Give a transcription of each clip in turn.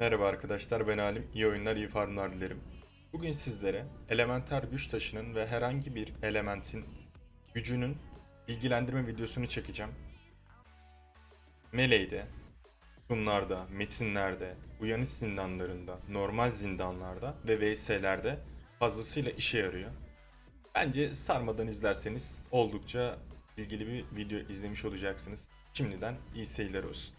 Merhaba arkadaşlar ben Halim. İyi oyunlar, iyi farmlar dilerim. Bugün sizlere elementer güç taşının ve herhangi bir elementin gücünün bilgilendirme videosunu çekeceğim. Melee'de, sunlarda, metinlerde, uyanış zindanlarında, normal zindanlarda ve VS'lerde fazlasıyla işe yarıyor. Bence sarmadan izlerseniz oldukça ilgili bir video izlemiş olacaksınız. Şimdiden iyi seyirler olsun.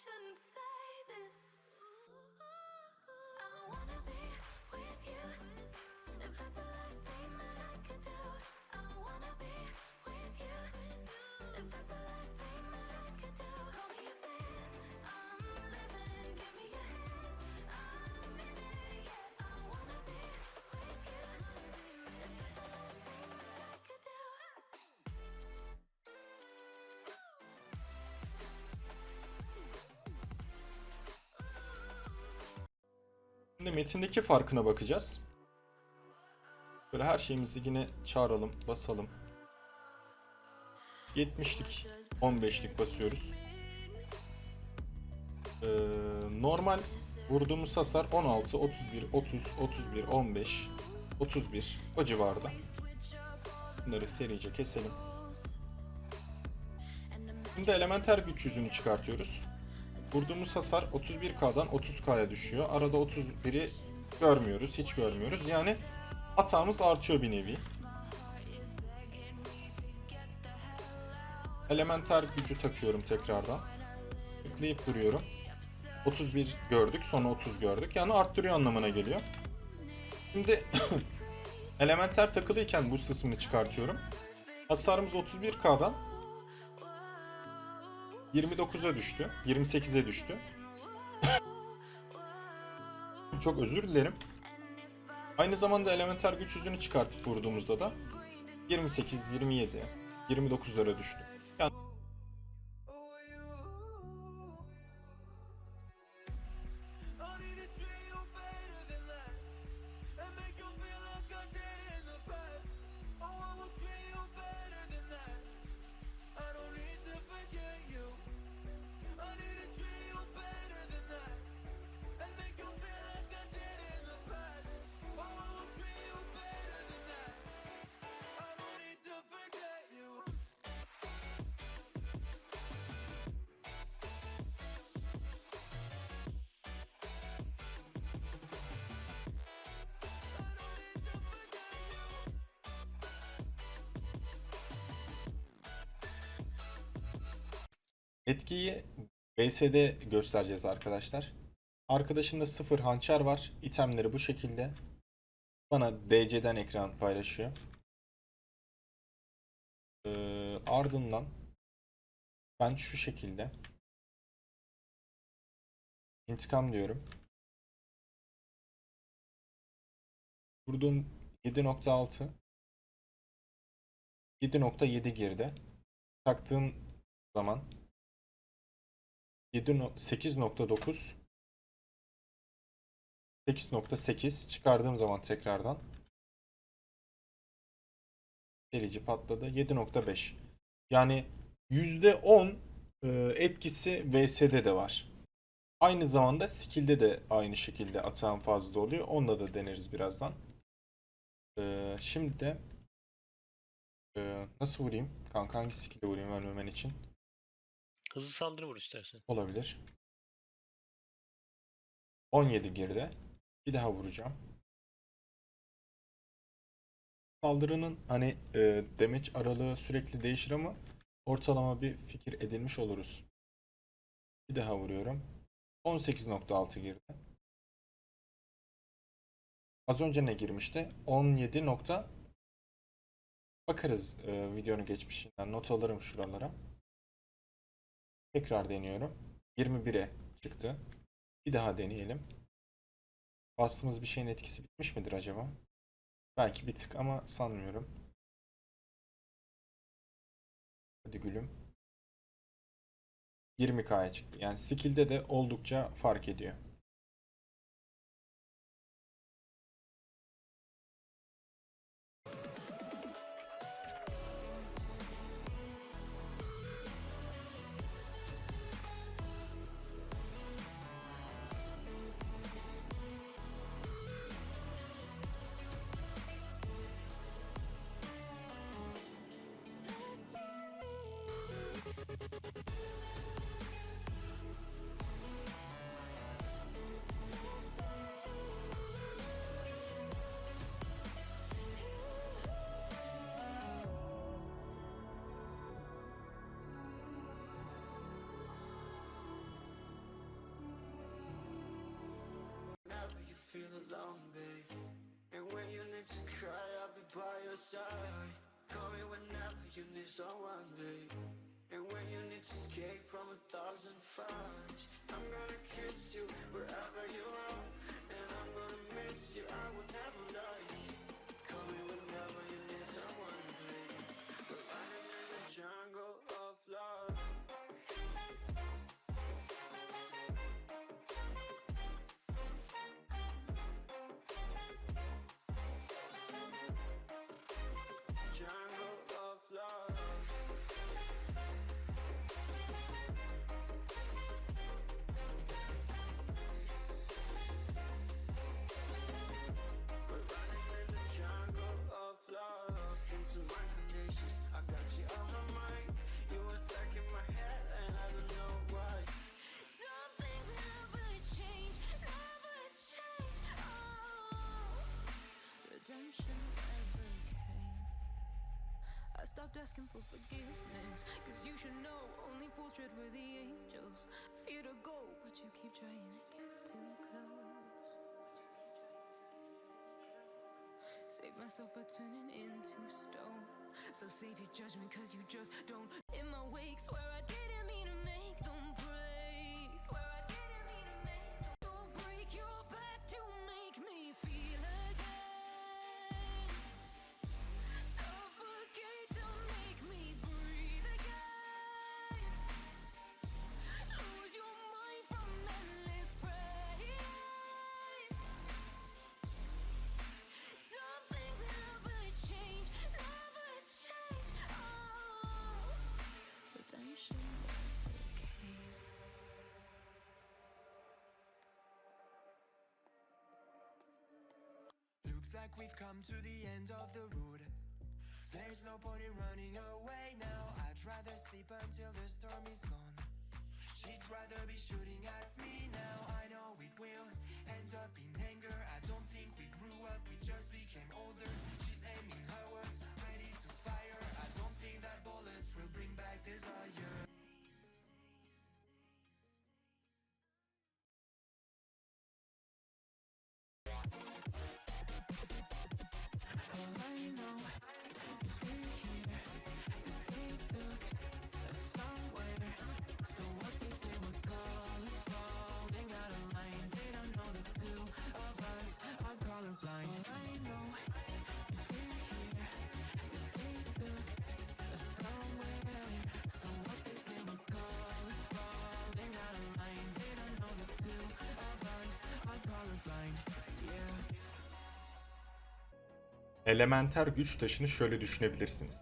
Shouldn't Şimdi metindeki farkına bakacağız. Böyle her şeyimizi yine çağıralım, basalım. 70'lik, 15'lik basıyoruz. Ee, normal vurduğumuz hasar 16, 31, 30, 31, 15, 31 o civarda. Bunları serice keselim. Şimdi elementer güç yüzünü çıkartıyoruz. Vurduğumuz hasar 31K'dan 30K'ya düşüyor. Arada 31'i görmüyoruz, hiç görmüyoruz. Yani hatamız artıyor bir nevi. Elementer gücü takıyorum tekrardan. Tıklayıp duruyorum. 31 gördük, sonra 30 gördük. Yani arttırıyor anlamına geliyor. Şimdi elementer takılıyken bu kısmını çıkartıyorum. Hasarımız 31K'dan 29'a düştü. 28'e düştü. Çok özür dilerim. Aynı zamanda elementer güç yüzünü çıkartıp vurduğumuzda da 28, 27, 29'lara düştü. Yani etkiyi BS'de göstereceğiz arkadaşlar. Arkadaşımda 0 hançer var. İtemleri bu şekilde. Bana DC'den ekran paylaşıyor. Ee, ardından ben şu şekilde intikam diyorum. Vurduğum 7.6 7.7 girdi. Taktığım zaman 7 no- 8.9 8.8 çıkardığım zaman tekrardan delici patladı 7.5 yani %10 e, etkisi VS'de de var. Aynı zamanda skill'de de aynı şekilde atağın fazla oluyor. Onunla da deneriz birazdan. E, şimdi de e, nasıl vurayım? Kanka hangi skill'e vurayım ölmemen için? Hızlı saldırı vur istersen. Olabilir. 17 geride. Bir daha vuracağım. Saldırının hani e, damage aralığı sürekli değişir ama ortalama bir fikir edinmiş oluruz. Bir daha vuruyorum. 18.6 girdi. Az önce ne girmişti? 17. nokta- Bakarız e, videonun geçmişinden. Not alırım şuralara. Tekrar deniyorum. 21'e çıktı. Bir daha deneyelim. Bastığımız bir şeyin etkisi bitmiş midir acaba? Belki bir tık ama sanmıyorum. Hadi gülüm. 20K'ya çıktı. Yani skill'de de oldukça fark ediyor. side. Call me whenever you need someone, babe. And when you need to escape from a thousand fires, I'm gonna kiss you wherever you are. And I'm gonna miss you, I will never. Stopped asking for forgiveness, cause you should know only fools tread where the angels fear to go, but you keep trying to get too close. Save myself by turning into stone. So save your judgment, cause you just don't. In my like we've come to the end of the road. There's no point in running away now. I'd rather sleep until the storm is gone. She'd rather be shooting at me now. I know it will end up in anger. I don't think we grew up, we just became older. Elementer güç taşını şöyle düşünebilirsiniz.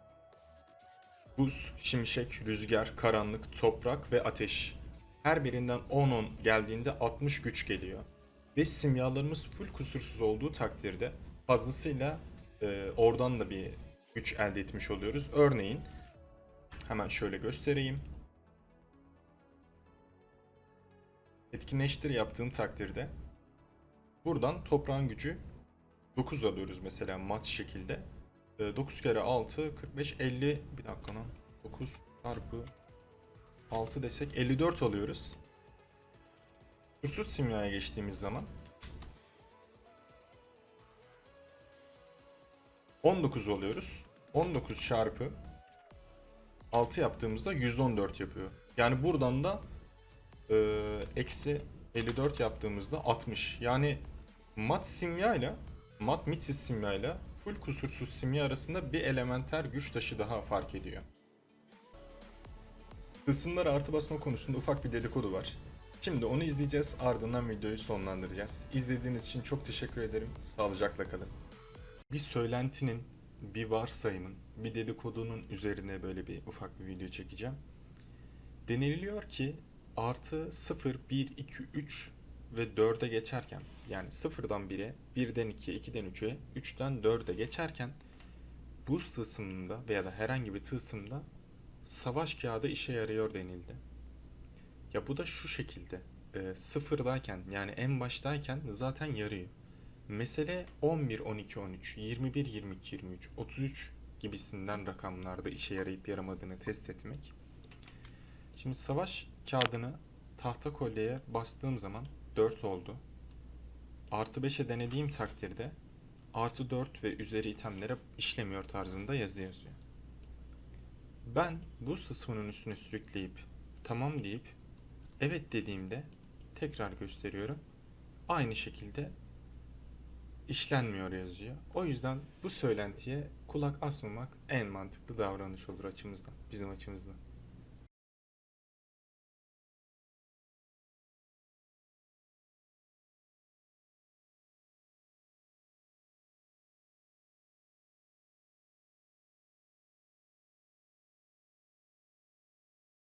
Buz, şimşek, rüzgar, karanlık, toprak ve ateş. Her birinden 10-10 geldiğinde 60 güç geliyor. Ve simyalarımız full kusursuz olduğu takdirde fazlasıyla e, oradan da bir güç elde etmiş oluyoruz. Örneğin hemen şöyle göstereyim. Etkinleştir yaptığım takdirde buradan toprağın gücü 9 alıyoruz mesela mat şekilde. Ee, 9 kere 6 45 50 bir dakika lan. 9 çarpı 6 desek 54 alıyoruz. Kusursuz simyaya geçtiğimiz zaman 19 oluyoruz. 19 çarpı 6 yaptığımızda 114 yapıyor. Yani buradan da e, eksi 54 yaptığımızda 60. Yani mat simya ile mat mitsiz simya ile full kusursuz simya arasında bir elementer güç taşı daha fark ediyor. Kısımlara artı basma konusunda ufak bir dedikodu var. Şimdi onu izleyeceğiz ardından videoyu sonlandıracağız. İzlediğiniz için çok teşekkür ederim. Sağlıcakla kalın. Bir söylentinin, bir varsayımın, bir dedikodunun üzerine böyle bir ufak bir video çekeceğim. Deniliyor ki artı 0, 1, 2, 3 ve 4'e geçerken yani 0'dan 1'e, 1'den 2'ye, 2'den 3'e, 3'ten 4'e geçerken buz tılsımında veya da herhangi bir tılsımda savaş kağıdı işe yarıyor denildi. Ya bu da şu şekilde. E, sıfırdayken yani en baştayken zaten yarıyor. Mesele 11, 12, 13, 21, 22, 23, 33 gibisinden rakamlarda işe yarayıp yaramadığını test etmek. Şimdi savaş kağıdını tahta kolyeye bastığım zaman 4 oldu. Artı 5'e denediğim takdirde artı 4 ve üzeri itemlere işlemiyor tarzında yazı yazıyor. Ben bu sıvının üstüne sürükleyip tamam deyip evet dediğimde tekrar gösteriyorum. Aynı şekilde işlenmiyor yazıyor. O yüzden bu söylentiye kulak asmamak en mantıklı davranış olur açımızdan, bizim açımızdan.